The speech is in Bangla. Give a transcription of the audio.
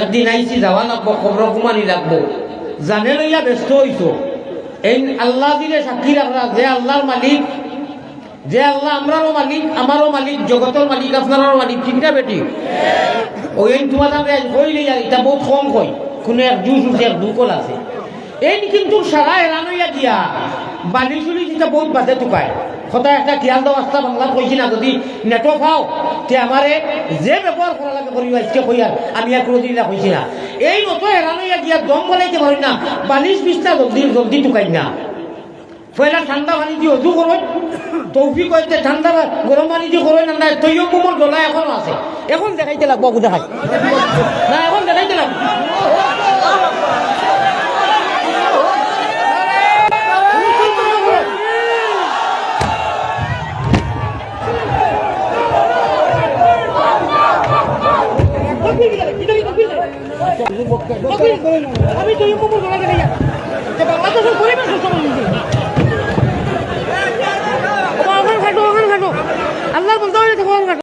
একদিন আইসি যাওয়া লাগবো খবর কুমানি লাগবো। জানে লইয়া ব্যস্ত হইতো এই আল্লাহ দিলে সাক্ষী রাখরা যে আল্লাহর মালিক, যে আল্লাহ আমরারও মালিক আমারও মালিক জগতের মালিক আপনারও মালিক, ঠিক না বেটি? ওই তোমার সামনে কইলে এটা বহুত কম কই কোনো এক জুস উঠে, এক দুকল আছে। এই কিন্তু সারা এরানইয়া দিয়া। বালি চুলি যেটা বহুত বাজে টুকায় সদায় একটা খেয়াল দেওয়া রাস্তা বাংলা কইছি না। যদি নেটও পাও, তে আমারে যে ব্যবহার করা লাগে করিবা আজকে কই আর আমি আর কোনোদিন না কইছি না। এই মতো এরানইয়া দিয়া দম বলাইতে পারি না বালিশ বিছনা জলদি জলদি টুকাই না। পয়লা ঠান্ডা পানি দিয়ে অজু করো তৌফি কইতে ঠান্ডা গরম পানি দিয়ে করো না তৈয় কোমর গলা এখনও আছে। এখন দেখাইতে লাগবো দেখাই। না আমি তো ইউপুর গলা থেকে যা বাংলাদেশের গরিবের সবসময় নিজে ওখানে খাটো